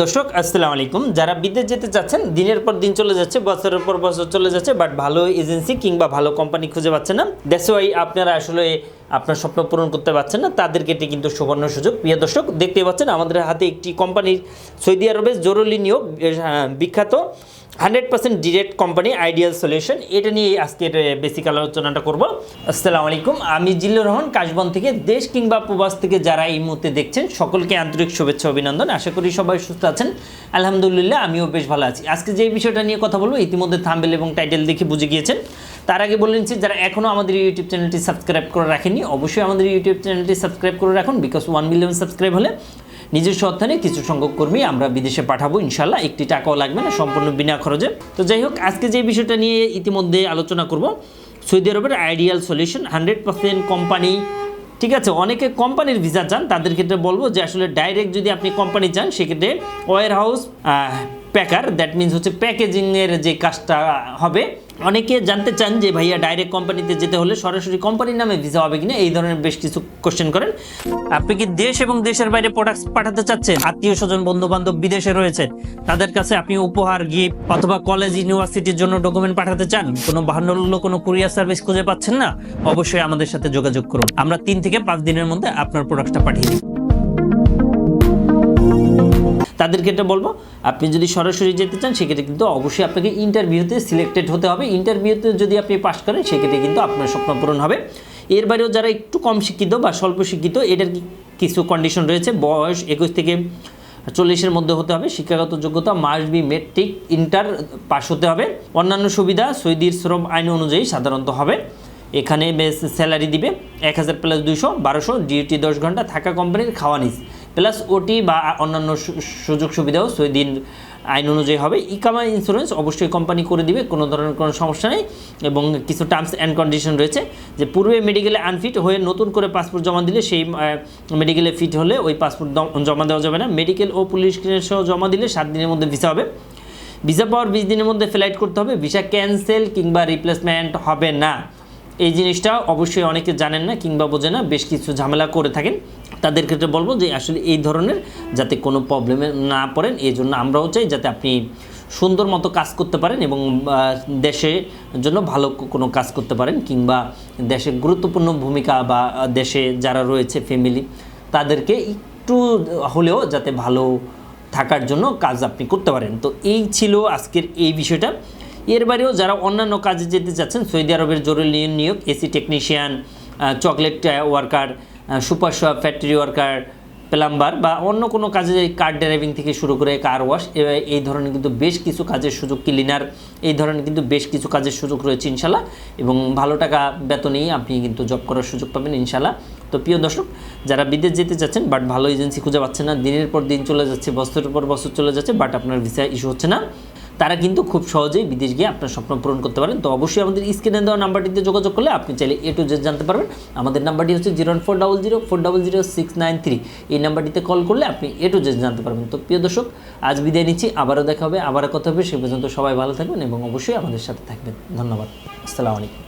দর্শক, আসসালামু আলাইকুম। যারা বিদেশ যেতে চাচ্ছেন, দিনের পর দিন চলে যাচ্ছে, বছরের পর বছর চলে যাচ্ছে বাট ভালো এজেন্সি কিংবা ভালো কোম্পানি খুঁজে পাচ্ছে না। দ্যাটস ওয়াই আপনারা আসলে আপনার স্বপ্ন পূরণ করতে পারছেন না। তাদেরকে এটি কিন্তু সুবর্ণ সুযোগ। প্রিয় দর্শক দেখতে পাচ্ছেন আমাদের হাতে একটি কোম্পানির সৌদি আরবের জরুরি নিয়োগ বিখ্যাত। Hundred percent direct company ideal solution. এটা নিয়ে আজকের বেসিক আলোচনাটা করব। আসসালামু আলাইকুম। আমি জিল্লুর রহমান, কাশবন থেকে দেশ কিংবা প্রবাস থেকে যারা এই মুহূর্তে দেখছেন, সকলকে আন্তরিক শুভেচ্ছা, অভিনন্দন। আশা করি সবাই সুস্থ আছেন। আলহামদুলিল্লাহ, আমিও বেশ ভালো আছি। আজকে যে বিষয়টা নিয়ে কথা বলব, ইতিমধ্যে থাম্বেল এবং টাইটেল দেখে বুঝে গিয়েছেন। তার আগে বলে নিচ্ছি, যারা এখনও আমাদের ইউটিউব চ্যানেলটি সাবস্ক্রাইব করে রাখেনি অবশ্যই আমাদের ইউটিউব চ্যানেলটি সাবস্ক্রাইব করে রাখুন বিকজ ওয়ান মিলিয়ন সাবস্ক্রাইব হলে নিজস্ব অর্থানে কিছু সংখ্যক কর্মী আমরা বিদেশে পাঠাবো, ইনশাল্লাহ। একটি টাকাও লাগবে না, সম্পূর্ণ বিনা খরচে। তো যাই হোক, আজকে যে বিষয়টা নিয়ে ইতিমধ্যে আলোচনা করব, সৌদি আরবের ideal solution hundred percent company ঠিক আছে? অনেকে কোম্পানির ভিসা চান, তাদের ক্ষেত্রে বলব যে আসলে ডাইরেক্ট যদি আপনি কোম্পানি চান, সেক্ষেত্রে warehouse packer that means হচ্ছে প্যাকেজিংয়ের যে কাজটা হবে অনেকে জানতে চান যে ভাইয়া ডাইরেক্ট কোম্পানিতে যেতে হলে সরাসরি কোম্পানির নামে ভিসা হবে কিনা, এই ধরনের বেশ কিছু কোশ্চেন করেন। আপনি কি দেশ এবং দেশের বাইরে প্রোডাক্টস পাঠাতে চাচ্ছেন? আত্মীয় স্বজন বন্ধু বান্ধব বিদেশে রয়েছে, তাদের কাছে আপনি উপহার গিফট অথবা কলেজ ইউনিভার্সিটির জন্য ডকুমেন্ট পাঠাতে চান? কোনো বাহান্ন কোনো কুরিয়ার সার্ভিস খুঁজে পাচ্ছেন না? অবশ্যই আমাদের সাথে যোগাযোগ করুন। আমরা তিন থেকে পাঁচ দিনের মধ্যে আপনার প্রোডাক্টটা পাঠিয়ে দিই। তাদের ক্ষেত্রে বলব, আপনি যদি সরাসরি যেতে চান, সেক্ষেত্রে কিন্তু অবশ্যই আপনাকে ইন্টারভিউতে সিলেক্টেড হতে হবে। ইন্টারভিউতে যদি আপনি পাশ করেন, সেক্ষেত্রে কিন্তু আপনার স্বপ্ন পূরণ হবে। এর বাইরেও যারা একটু কম শিক্ষিত বা স্বল্প শিক্ষিত, এটার কিছু কন্ডিশন রয়েছে? বয়স একুশ থেকে চল্লিশের মধ্যে হতে হবে। শিক্ষাগত যোগ্যতা must be matric inter pass হতে হবে। অন্যান্য সুবিধা, সৌদির শ্রম আইন অনুযায়ী সাধারণত হবে। এখানে স্যালারি দিবে। এক হাজার প্লাস দুইশো, বারোশো ডিউটি দশ ঘণ্টা, থাকা কোম্পানির খাওয়া নিস। প্লাস ওটি বা অন্যান্য সুযোগ সুবিধাও সৈদিন আইন অনুযায়ী হবে। ইকামা ইন্স্যুরেন্স অবশ্যই কোম্পানি করে দিবে, কোনো ধরনের কোনো সমস্যা নেই। এবং কিছু টার্মস অ্যান্ড কন্ডিশন রয়েছে যে পূর্বে মেডিকেলে আনফিট হয়ে নতুন করে পাসপোর্ট জমা দিলে সেই মেডিকেলে ফিট হলে ওই পাসপোর্ট জমা দেওয়া যাবে না। মেডিকেল ও পুলিশ সহ জমা দিলে সাত দিনের মধ্যে ভিসা হবে। ভিসা পাওয়ার বিশ দিনের মধ্যে ফ্লাইট করতে হবে। ভিসা ক্যান্সেল কিংবা রিপ্লেসমেন্ট হবে না। এই জিনিসটা অবশ্যই অনেকে জানেন না কিংবা বোঝে না, বেশ কিছু ঝামেলা করে থাকেন। তাদের ক্ষেত্রে বলব যে আসলে এই ধরনের যাতে কোনো প্রবলেমে না পড়েন এই জন্য আমরাও চাই যাতে আপনি সুন্দর মতো কাজ করতে পারেন এবং আহ, দেশে জন্য ভালো কোনো কাজ করতে পারেন কিংবা দেশে গুরুত্বপূর্ণ ভূমিকা বা দেশে যারা রয়েছে ফ্যামিলি তাদেরকে একটু হলেও যাতে ভালো থাকার জন্য কাজ আপনি করতে পারেন। তো এই ছিল আজকের এই বিষয়টা। এর বাইরেও যারা অন্যান্য কাজে যেতে চাচ্ছেন সৌদি আরবের জরুরি নিয়োগ AC technician chocolate worker super shop factory worker plumber বা অন্য কোনো কাজে কার ড্রাইভিং থেকে শুরু করে কার ওয়াশ এই ধরনের কিন্তু বেশ কিছু কাজের সুযোগ ক্লিনার এই ধরনের কিন্তু বেশ কিছু কাজের সুযোগ রয়েছে ইনশাল্লাহ। এবং ভালো টাকা বেতনেই আপনি কিন্তু জব করার সুযোগ পাবেন ইনশাল্লাহ। তো প্রিয় দর্শক, যারা বিদেশ যেতে চাচ্ছেন বাট ভালো এজেন্সি খুঁজে পাচ্ছেন না, দিনের পর দিন চলে যাচ্ছে, বছরের পর বছর চলে যাচ্ছে বাট আপনার ভিসা ইস্যু হচ্ছে না। তারা কিন্তু খুব সহজেই বিদেশ গিয়ে আপনার স্বপ্ন পূরণ করতে পারেন। তো অবশ্যই আমাদের স্ক্রিনে দেওয়া নাম্বারটিতে যোগাযোগ করলে আপনি চাইলে এ টু জেড জানতে পারবেন। আমাদের নাম্বারটি হচ্ছে zero four double zero four double zero six nine three এই নাম্বারটিতে কল করলে আপনি এ টু জেড জানতে পারবেন। তো প্রিয় দর্শক, আজ বিদায় নিচ্ছি। আবারও দেখা হবে, আবারও কথা হবে। সে পর্যন্ত সবাই ভালো থাকবেন এবং অবশ্যই আমাদের সাথে থাকবেন। ধন্যবাদ। আসসালামু আলাইকুম।